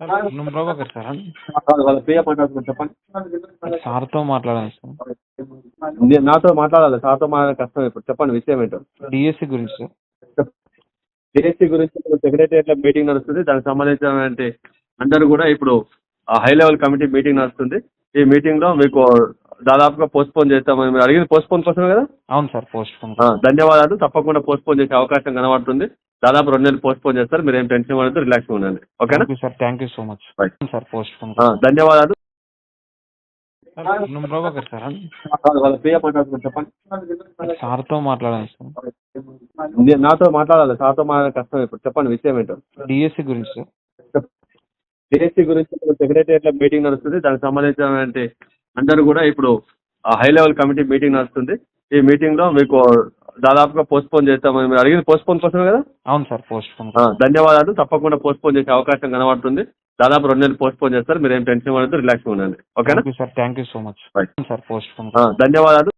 నువ్వు ప్రభాకర్ సార్? సార్తో మాట్లాడాలి సార్. నాతో మాట్లాడాలి సార్తో మాట్లాడే కష్టం ఇప్పుడు. చెప్పండి విషయం ఏంటో? డిఎస్సి గురించి సార్. డిఎస్సి గురించి సెక్రటరియట్లో మీటింగ్ నడుస్తుంది. దానికి సంబంధించిన అందరూ కూడా ఇప్పుడు హై లెవెల్ కమిటీ మీటింగ్ నడుస్తుంది. ఈ మీటింగ్లో మీకు దాదాపుగా పోస్ట్ పోన్ చేస్తామని మీరు అడిగింది పోస్ట్ పోన్ కోసమే కదా? అవును సార్ పోస్ట్ పోన్ ధన్యవాదాలు. తప్పకుండా పోస్ట్ పోన్ చేసే అవకాశం కనబడుతుంది. దాదాపు రెండు నెలలు పోస్ట్ పోన్ చేస్తారు. మీరు ఏం టెన్షన్ పడద్దు రిలాక్స్ ఉండండి. ఓకేనా sir thank you so much. Sir postpone ధన్యవాదాలు. ప్రభాకర్ సార్? సార్తో మాట్లాడాలి సార్ నాతో మాట్లాడాలి. సార్తో మాట్లాడే కష్టం ఇప్పుడు. చెప్పండి విషయం ఏంటో. డిఎస్సి గురించి సార్ డిఎస్సి గురించి సెక్రటరియట్లో మీటింగ్ నడుస్తుంది. దానికి సంబంధించిన అందరూ కూడా ఇప్పుడు హై లెవెల్ కమిటీ మీటింగ్ నడుస్తుంది. ఈ మీటింగ్లో మీకు దాదాపుగా పోస్ట్ పోన్ చేస్తామని మీరు అడిగింది. పోస్ట్ పోన్ కోసమే కదా? అవును సార్ పోస్ట్ పోన్ ఆ, ధన్యవాదాలు. తప్పకుండా పోస్ట్ పోన్ చేసే అవకాశం కనబడుతుంది. దాదాపు రెండు నెలలు పోస్ట్ పోన్ చేస్తారు. మీరు ఏం టెన్షన్ పడద్దు రిలాక్స్ ఉండండి. ఓకేనా sir thank you so much. Sir postpone ఆ, ధన్యవాదాలు.